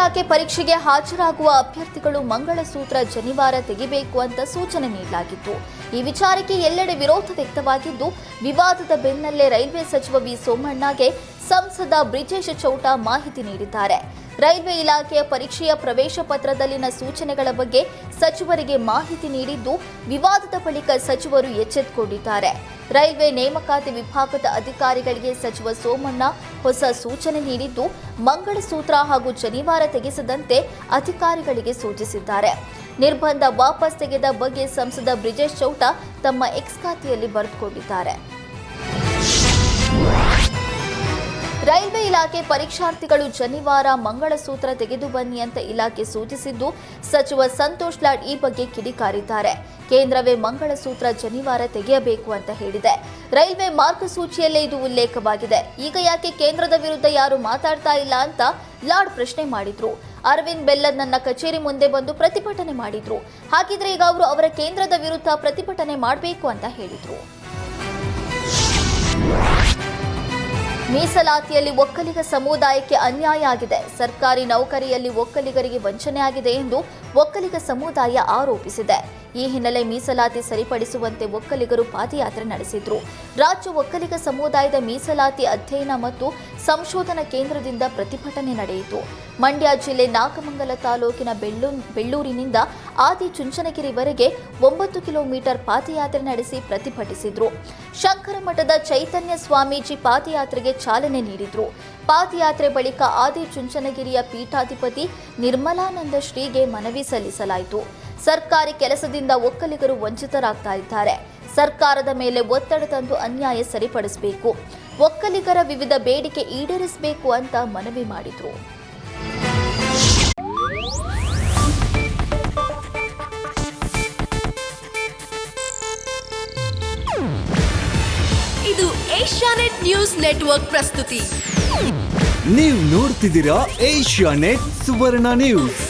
ಇಲಾಖೆ ಪರೀಕ್ಷೆಗೆ ಹಾಜರಾಗುವ ಅಭ್ಯರ್ಥಿಗಳು ಮಂಗಳಸೂತ್ರ ಜನಿವಾರ ತೆಗಿಬೇಕು ಅಂತ ಸೂಚನೆ ನೀಡಲಾಗಿತ್ತು. ಈ ವಿಚಾರಕ್ಕೆ ಎಲ್ಲೆಡೆ ವಿರೋಧ ವ್ಯಕ್ತವಾಗಿದ್ದು, ವಿವಾದದ ಬೆನ್ನಲ್ಲೇ ರೈಲ್ವೆ ಸಚಿವ ವಿ ಸೋಮಣ್ಣಗೆ ಸಂಸದ ಬ್ರಿಜೇಶ್ ಚೌಟ ಮಾಹಿತಿ ನೀಡಿದ್ದಾರೆ. ರೈಲ್ವೆ ಇಲಾಖೆಯ ಪರೀಕ್ಷೆಯ ಪ್ರವೇಶ ಪತ್ರದಲ್ಲಿನ ಸೂಚನೆಗಳ ಬಗ್ಗೆ ಸಚಿವರಿಗೆ ಮಾಹಿತಿ ನೀಡಿದ್ದು, ವಿವಾದದ ಬಳಿಕ ಸಚಿವರು ಎಚ್ಚೆತ್ತುಕೊಂಡಿದ್ದಾರೆ ರೈಲ್ವೆ ನೇಮಕಾತಿ ವಿಭಾಗದ ಅಧಿಕಾರಿಗಳಿಗೆ ಸಚಿವ ಸೋಮಣ್ಣ ಹೊಸ ಸೂಚನೆ ನೀಡಿದ್ದು, ಮಂಗಳಸೂತ್ರ ಹಾಗೂ ಶನಿವಾರ ತೆಗೆಸದಂತೆ ಅಧಿಕಾರಿಗಳಿಗೆ ಸೂಚಿಸಿದ್ದಾರೆ. ನಿರ್ಬಂಧ ವಾಪಸ್ ತೆಗೆದ ಬಗ್ಗೆ ಸಂಸದ ಬ್ರಿಜೇಶ್ ಚೌಟ ತಮ್ಮ ಎಕ್ಸ್ ಖಾತೆಯಲ್ಲಿ ಬರೆದುಕೊಂಡಿದ್ದಾರೆ. ರೈಲ್ವೆ ಇಲಾಖೆ ಪರೀಕ್ಷಾರ್ಥಿಗಳು ಶನಿವಾರ ಮಂಗಳಸೂತ್ರ ತೆಗೆದು ಬನ್ನಿ ಅಂತ ಇಲಾಖೆ ಸೂಚಿಸಿದ್ದು, ಸಚಿವ ಸಂತೋಷ್ ಲಾಡ್ ಈ ಬಗ್ಗೆ ಕಿಡಿಕಾರಿದ್ದಾರೆ. ಕೇಂದ್ರವೇ ಮಂಗಳಸೂತ್ರ ಶನಿವಾರ ತೆಗೆಯಬೇಕು ಅಂತ ಹೇಳಿದೆ. ರೈಲ್ವೆ ಮಾರ್ಗಸೂಚಿಯಲ್ಲೇ ಇದು ಉಲ್ಲೇಖವಾಗಿದೆ. ಈಗ ಯಾಕೆ ಕೇಂದ್ರದ ವಿರುದ್ಧ ಯಾರು ಮಾತಾಡ್ತಾ ಇಲ್ಲ ಅಂತ ಲಾಡ್ ಪ್ರಶ್ನೆ ಮಾಡಿದ್ರು. ಅರವಿಂದ್ ಬೆಲ್ಲದ್ ನನ್ನ ಕಚೇರಿ ಮುಂದೆ ಬಂದು ಪ್ರತಿಭಟನೆ ಮಾಡಿದ್ರು. ಹಾಗಿದ್ರೆ ಈಗ ಅವರು ಅವರ ಕೇಂದ್ರದ ವಿರುದ್ಧ ಪ್ರತಿಭಟನೆ ಮಾಡಬೇಕು ಅಂತ ಹೇಳಿದ್ರು. ಮೀಸಲಾತಿಯಲ್ಲಿ ಒಕ್ಕಲಿಗ ಸಮುದಾಯಕ್ಕೆ ಅನ್ಯಾಯ ಆಗಿದೆ. ಸರ್ಕಾರಿ ನೌಕರಿಯಲ್ಲಿ ಒಕ್ಕಲಿಗರಿಗೆ ವಂಚನೆಯಾಗಿದೆ ಎಂದು ಒಕ್ಕಲಿಗ ಸಮುದಾಯ ಆರೋಪಿಸಿದೆ. ಈ ಹಿನ್ನೆಲೆ ಮೀಸಲಾತಿ ಸರಿಪಡಿಸುವಂತೆ ಒಕ್ಕಲಿಗರು ಪಾದಯಾತ್ರೆ ನಡೆಸಿದ್ರು. ರಾಜ್ಯ ಒಕ್ಕಲಿಗ ಸಮುದಾಯದ ಮೀಸಲಾತಿ ಅಧ್ಯಯನ ಮತ್ತು ಸಂಶೋಧನಾ ಕೇಂದ್ರದಿಂದ ಪ್ರತಿಭಟನೆ ನಡೆಯಿತು. ಮಂಡ್ಯ ಜಿಲ್ಲೆ ನಾಗಮಂಗಲ ತಾಲೂಕಿನ ಬೆಳ್ಳು ಬೆಳ್ಳೂರಿನಿಂದ ಆದಿ ಚುಂಚನಗಿರಿವರೆಗೆ ಒಂಬತ್ತು ಕಿಲೋಮೀಟರ್ ಪಾದಯಾತ್ರೆ ನಡೆಸಿ ಪ್ರತಿಭಟಿಸಿದ್ರು. ಶಂಕರಮಠದ ಚೈತನ್ಯ ಸ್ವಾಮೀಜಿ ಪಾದಯಾತ್ರೆಗೆ ಚಾಲನೆ ನೀಡಿದ್ರು. ಪಾದಯಾತ್ರೆ ಬಳಿಕ ಆದಿ ಚುಂಚನಗಿರಿಯ ಪೀಠಾಧಿಪತಿ ನಿರ್ಮಲಾನಂದ ಶ್ರೀಗೆ ಮನವಿ ಸಲ್ಲಿಸಲಾಯಿತು. ಸರ್ಕಾರಿ ಕೆಲಸದಿಂದ ಒಕ್ಕಲಿಗರು ವಂಚಿತರಾಗ್ತಾ ಇದ್ದಾರೆ. ಸರ್ಕಾರದ ಮೇಲೆ ಒತ್ತಡ ತಂದು ಅನ್ಯಾಯ ಸರಿಪಡಿಸಬೇಕು. ಒಕ್ಕಲಿಗರ ವಿವಿಧ ಬೇಡಿಕೆ ಈಡೇರಿಸಬೇಕು ಅಂತ ಮನವಿ ಮಾಡಿದ್ರು. ಇದು ಏಷ್ಯಾನೆಟ್ ನ್ಯೂಸ್ ನೆಟ್ವರ್ಕ್ ಪ್ರಸ್ತುತಿ. ನೀವು ನೋಡ್ತಿದ್ದೀರಾ ಏಷ್ಯಾ ನೆಟ್ ಸುವರ್ಣ ನ್ಯೂಸ್.